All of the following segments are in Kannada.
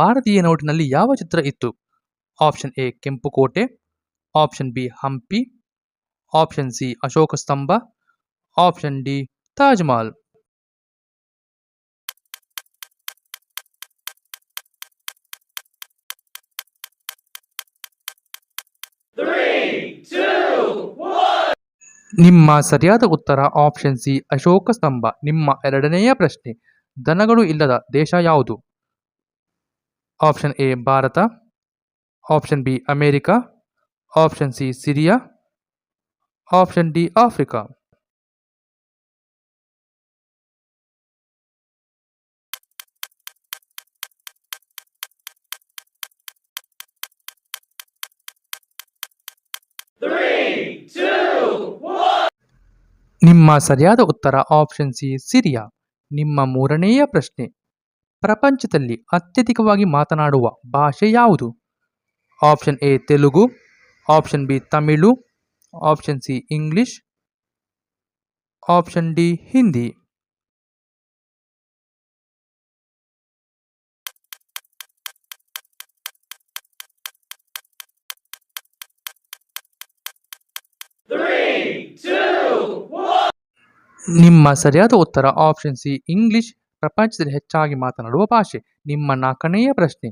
ಭಾರತೀಯ ನೋಟಿನಲ್ಲಿ ಯಾವ ಚಿತ್ರ ಇತ್ತು? ಆಪ್ಷನ್ ಎ ಕೆಂಪು ಕೋಟೆ option B, Hampi. Option C, Ashoka Stambha. Option D, Taj Mahal. ನಿಮ್ಮ ಸರಿಯಾದ ಉತ್ತರ ಆಪ್ಷನ್ ಸಿ, ಅಶೋಕ ಸ್ತಂಭ. ನಿಮ್ಮ ಎರಡನೆಯ ಪ್ರಶ್ನೆ, ದನಗಳು ಇಲ್ಲದ ದೇಶ ಯಾವುದು? Option A Bharat option B America option C Syria option D Africa ನಿಮ್ಮ ಸರಿಯಾದ ಉತ್ತರ ಆಪ್ಷನ್ ಸಿ ಸಿರಿಯಾ ನಿಮ್ಮ ಮೂರನೆಯ ಪ್ರಶ್ನೆ. ಪ್ರಪಂಚದಲ್ಲಿ ಅತ್ಯಧಿಕವಾಗಿ ಮಾತನಾಡುವ ಭಾಷೆ ಯಾವುದು? Option A Telugu, option B Tamil, option C English, option D Hindi. ನಿಮ್ಮ ಸರಿಯಾದ ಉತ್ತರ ಆಪ್ಷನ್ ಸಿ ಇಂಗ್ಲಿಷ್ ಪ್ರಪಂಚದಲ್ಲಿ ಹೆಚ್ಚಾಗಿ ಮಾತನಾಡುವ ಭಾಷೆ. ನಿಮ್ಮ ನಾಲ್ಕನೆಯ ಪ್ರಶ್ನೆ.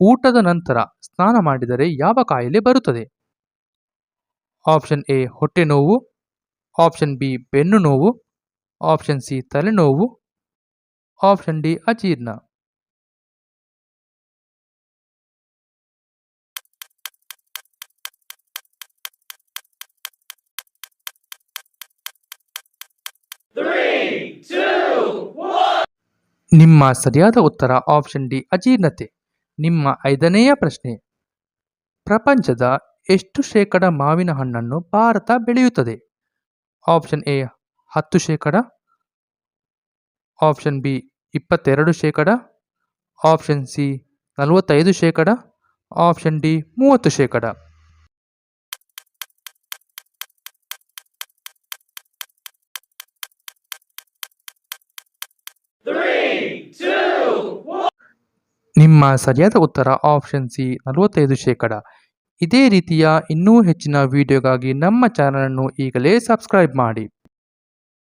ಊಟದ ನಂತರ ಸ್ನಾನ ಮಾಡಿದರೆ ಯಾವ ಕಾಯಿಲೆ ಬರುತ್ತದೆ? ಆಪ್ಷನ್ ಎ, ಹೊಟ್ಟೆ ನೋವು. ಆಪ್ಷನ್ ಬಿ, ಬೆನ್ನು ನೋವು. ಆಪ್ಷನ್ ಸಿ, ತಲೆನೋವು. ಆಪ್ಷನ್ ಡಿ, ಅಜೀರ್ಣ. ನಿಮ್ಮ ಸರಿಯಾದ ಉತ್ತರ ಆಪ್ಷನ್ ಡಿ ಅಜೀರ್ಣತೆ. ನಿಮ್ಮ ಐದನೆಯ ಪ್ರಶ್ನೆ. ಪ್ರಪಂಚದ ಎಷ್ಟು ಶೇಕಡ ಮಾವಿನ ಹಣ್ಣನ್ನು ಭಾರತ ಬೆಳೆಯುತ್ತದೆ? ಆಪ್ಷನ್ ಎ ಹತ್ತು ಶೇಕಡ. ಆಪ್ಷನ್ ಬಿ ಇಪ್ಪತ್ತೆರಡು ಶೇಕಡ. ಆಪ್ಷನ್ ಸಿ ನಲವತ್ತೈದು ಶೇಕಡ. ಆಪ್ಷನ್ ಡಿ ಮೂವತ್ತು ಶೇಕಡ. ನಿಮ್ಮ ಸರಿಯಾದ ಉತ್ತರ ಆಪ್ಷನ್ ಸಿ ನಲವತ್ತೈದು ಶೇಕಡ. ಇದೇ ರೀತಿಯ ಇನ್ನೂ ಹೆಚ್ಚಿನ ವಿಡಿಯೋಗಾಗಿ ನಮ್ಮ ಚಾನಲನ್ನು ಈಗಲೇ ಸಬ್ಸ್ಕ್ರೈಬ್ ಮಾಡಿ.